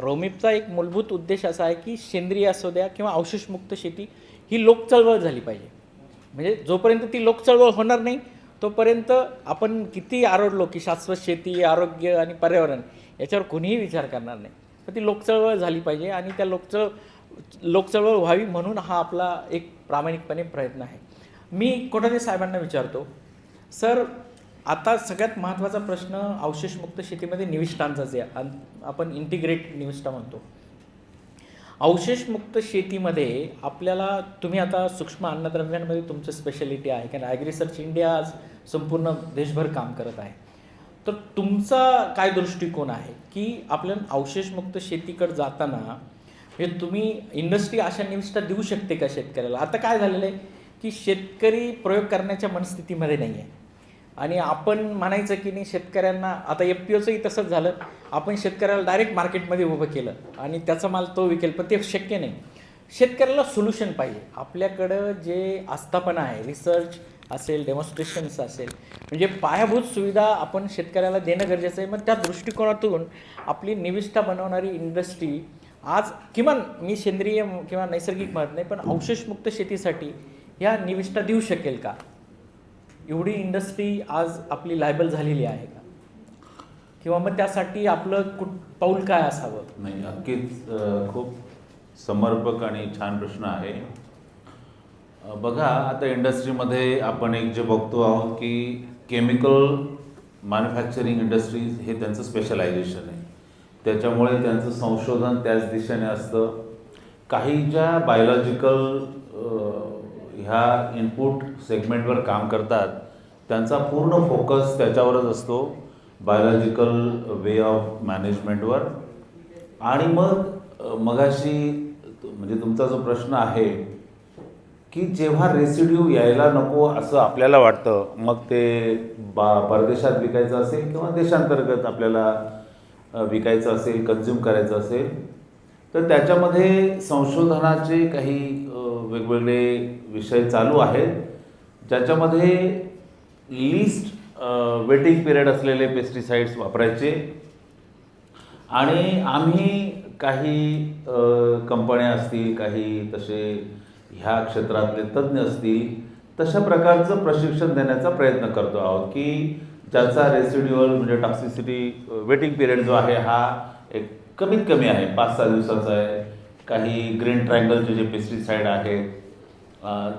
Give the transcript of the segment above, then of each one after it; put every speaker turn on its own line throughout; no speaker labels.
रोमिपचा एक मूलभूत उद्देश असा आहे की सेंद्रिय असू द्या किंवा अवशेषमुक्त शेती ही लोकचळवळ झाली पाहिजे. म्हणजे जोपर्यंत ती लोकचळवळ होणार नाही तोपर्यंत आपण किती आरोडलो की शाश्वत शेती आरोग्य आणि पर्यावरण याच्यावर कोणीही विचार करणार नाही. तर ती लोकचळवळ झाली पाहिजे आणि त्या लोकचळ लोकचळवळ व्हावी म्हणून हा आपला एक प्रामाणिकपणे प्रयत्न आहे. मी कोठारे साहेबांना विचारतो सर आता सगळ्यात महत्त्वाचा प्रश्न अवशेषमुक्त शेतीमध्ये निविष्ठांचाच आहे आपण इंटिग्रेट निविष्ठा म्हणतो. अवशेषमुक्त शेतीमध्ये आपल्याला तुम्ही आता सूक्ष्म अन्नद्रव्यांमध्ये तुमचं स्पेशालिटी आहे कारण ॲग्रिसर्च इंडिया आज संपूर्ण देशभर काम करत आहे. तर तुमचा काय दृष्टिकोन आहे की आपल्याला अवशेषमुक्त शेतीकडे जाताना म्हणजे तुम्ही इंडस्ट्री अशा निविष्ठा देऊ शकते का शेतकऱ्याला? आता काय झालेलं आहे की शेतकरी प्रयोग करण्याच्या मनस्थितीमध्ये नाही आहे आणि आपण म्हणायचं की नाही शेतकऱ्यांना आता एफ पी ओचंही तसंच झालं. आपण शेतकऱ्याला डायरेक्ट मार्केटमध्ये उभं केलं आणि त्याचा माल तो विकेल पण ते शक्य नाही. शेतकऱ्याला सोल्युशन पाहिजे. आपल्याकडं जे आस्थापना आहे रिसर्च असेल डेमॉन्स्ट्रेशन्स असेल म्हणजे पायाभूत सुविधा आपण शेतकऱ्याला देणं गरजेचं आहे. मग त्या दृष्टिकोनातून आपली निविष्ठा बनवणारी इंडस्ट्री आज किमान मी सेंद्रिय किंवा नैसर्गिक म्हणत नाही पण अवशेषमुक्त शेतीसाठी ह्या निविष्ठा देऊ शकेल का? एवढी इंडस्ट्री आज आपली लायबल झालेली आहे का? किंवा मग त्यासाठी आपलं कुठ पाऊल काय असावं?
नाही नक्कीच खूप समर्पक आणि छान प्रश्न आहे. बघा आता इंडस्ट्रीमध्ये आपण एक जे बघतो आहोत की केमिकल मॅन्युफॅक्चरिंग इंडस्ट्रीज हे त्यांचं स्पेशलायझेशन आहे. त्याच्यामुळे त्यांचं संशोधन त्याच दिशेने असतं. काही ज्या बायोलॉजिकल ह्या इनपुट सेगमेंटवर काम करतात त्यांचा पूर्ण फोकस त्याच्यावरच असतो बायोलॉजिकल वे ऑफ मॅनेजमेंटवर आणि मग मगाशी म्हणजे तुमचा जो प्रश्न आहे की जेव्हा रेसिड्यू यायला नको असं आपल्याला वाटतं मग ते बा परदेशात विकायचं असेल किंवा देशांतर्गत आपल्याला विकायचं असेल कन्झ्युम करायचं असेल तर त्याच्यामध्ये संशोधनाचे काही वेगवेगळे विषय चालू आहेत. ज्याच्यामध्ये लिस्ट वेटिंग पिरियड असलेले पेस्टिसाइड्स वापरायचे. आणि आम्ही काही कंपन्या असतील काही तसे ह्या क्षेत्रातले तज्ज्ञ असतील तशा प्रकारचं प्रशिक्षण देण्याचा प्रयत्न करतो आहोत की ज्याचा रेसिड्युअल म्हणजे टॉक्सिसिटी वेटिंग पिरियड जो आहे हा एक कमीत कमी आहे. पाच सहा दिवसाचा आहे. काही ग्रीन ट्रायंगलचे जे पेस्टिसाईड आहेत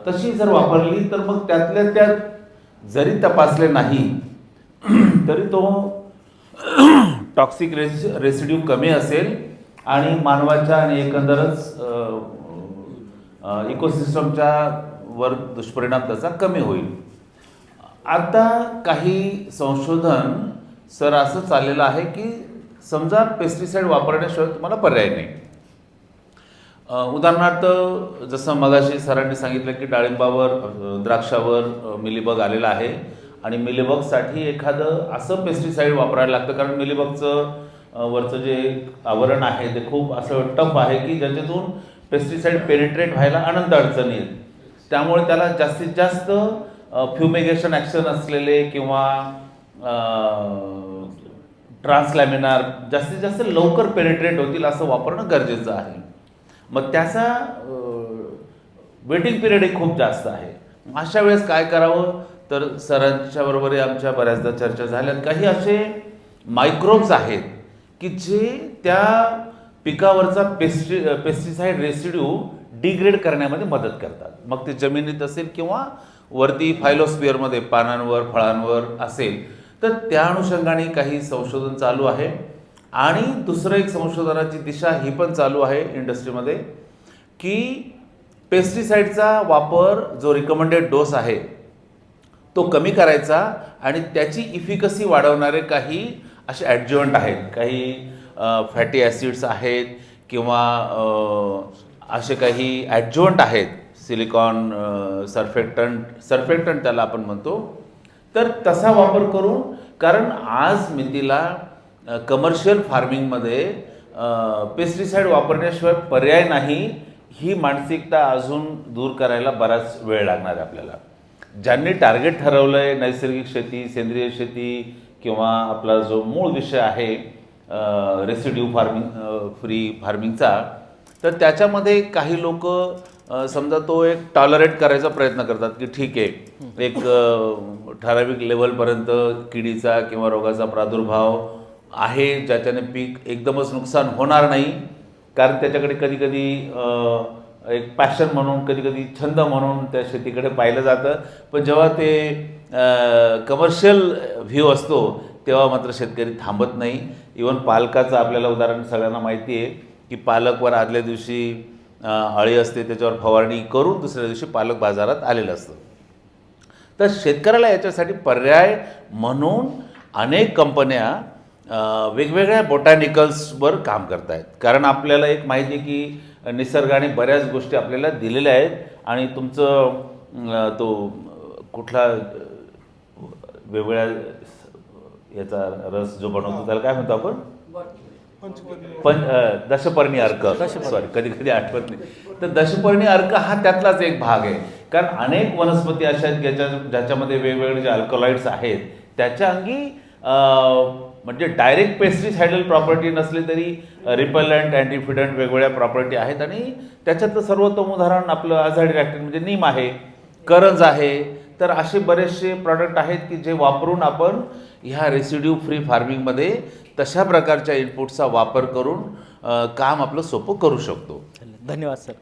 तशी जर वापरली तर मग त्यातल्या त्यात जरी तपासले नाही तरी तो टॉक्सिक रेस रेसिड्यू कमी असेल आणि मानवाच्या आणि एकंदरच इकोसिस्टमच्या वर दुष्परिणाम त्याचा कमी होईल. आता काही संशोधन सर असं चाललेलं आहे की समजा पेस्टिसाईड वापरण्याशिवाय तुम्हाला पर्याय नाही. उदाहरणार्थ जसं मगाशी सरांनी सांगितलं की डाळिंबावर द्राक्षावर मिलीबग आलेला आहे आणि मिलीबगसाठी एखादं असं पेस्टिसाईड वापरायला लागतं. कारण मिलीबगचं वरचं जे आवरण आहे ते खूप असं टफ आहे की ज्याच्यातून पेस्टिसाईड पेनिट्रेट व्हायला अनंत अडचणी येत त्यामुळे त्याला जास्तीत जास्त फ्युमिगेशन ॲक्शन असलेले किंवा ट्रान्सलॅमिनार जास्तीत जास्त लवकर पेनिट्रेट होतील असं वापरणं गरजेचं आहे. मग त्याचा वेटिंग पिरियडही खूप जास्त आहे. अशा वेळेस काय करावं? तर सरांच्या बरोबरही आमच्या बऱ्याचदा चर्चा झाल्या काही असे मायक्रोब्स आहेत की जे त्या पिकावरचा पेस्टि पेस्टिसाईड रेसिड्यू डिग्रेड करण्यामध्ये मदत करतात. मग ते जमिनीत असेल किंवा वरती फायलोस्पियरमध्ये पानांवर फळांवर असेल तर त्या अनुषंगाने काही संशोधन चालू आहे. आणि दुसरं एक संशोधनाची दिशा ही पण चालू आहे इंडस्ट्रीमध्ये की पेस्टिसाईडचा वापर जो रिकमेंडेड डोस आहे तो कमी करायचा आणि त्याची इफिकसी वाढवणारे काही असे ॲडज्युअंट आहेत. काही फॅटी ॲसिड्स आहेत किंवा असे काही ॲडज्युअंट आहेत. सिलिकॉन सर्फेक्टंट सर्फेक्टंट त्याला आपण म्हणतो. तर तसा वापर करून कारण आज मितीला कमर्शियल फार्मिंगमध्ये पेस्टिसाईड वापरण्याशिवाय पर्याय नाही ही मानसिकता अजून दूर करायला बराच वेळ लागणार आहे आपल्याला. ज्यांनी टार्गेट ठरवलं आहे नैसर्गिक शेती सेंद्रिय शेती किंवा आपला जो मूळ विषय आहे रेसिड्यू फार्मिंग फ्री फार्मिंगचा तर त्याच्यामध्ये काही लोक समजा तो एक टॉलरेट करायचा प्रयत्न करतात की ठीक आहे एक ठराविक लेवलपर्यंत किडीचा किंवा रोगाचा प्रादुर्भाव आहे ज्याच्याने पीक एकदमच नुकसान होणार नाही. कारण त्याच्याकडे कधीकधी एक पॅशन म्हणून कधीकधी छंद म्हणून त्या शेतीकडे पाहिलं जातं. पण जेव्हा ते कमर्शियल व्ह्यू असतो तेव्हा मात्र शेतकरी थांबत नाही. इवन पालकाचं आपल्याला उदाहरण सगळ्यांना माहिती आहे की पालकवर आदल्या दिवशी अळी असते त्याच्यावर फवारणी करून दुसऱ्या दिवशी पालक बाजारात आलेलं असतं. तर शेतकऱ्याला याच्यासाठी पर्याय म्हणून अनेक कंपन्या वेगवेगळ्या बोटॅनिकल्सवर काम करत आहेत कारण आपल्याला एक माहिती आहे की निसर्गाने बऱ्याच गोष्टी आपल्याला दिलेल्या आहेत आणि तुमचं तो कुठला वेगवेगळ्या याचा रस जो बनवतो त्याला काय म्हणतो आपण? पण दशपर्णी अर्क. सॉरी कधी कधी आठवत नाही. तर दशपर्णी अर्क हा त्यातलाच एक भाग आहे. कारण अनेक वनस्पती अशा आहेत ज्याच्या ज्याच्यामध्ये वेगवेगळे जे अल्कोलाइड्स आहेत त्याच्या अंगी म्हणजे डायरेक्ट पेस्टिसायडल प्रॉपर्टी नसली तरी रिपलंट अँटीफिडंट वेगवेगळ्या प्रॉपर्टी आहेत आणि त्याच्यातलं सर्वोत्तम उदाहरण आपलं आझाडी रॅक्टिन म्हणजे नीम आहे करंज आहे. तर असे बरेचसे प्रॉडक्ट आहेत की जे वापरून आपण ह्या रेसिड्यू फ्री फार्मिंगमध्ये तशा प्रकारच्या इनपुटचा वापर करून काम आपलं सोपं करू शकतो.
धन्यवाद सर.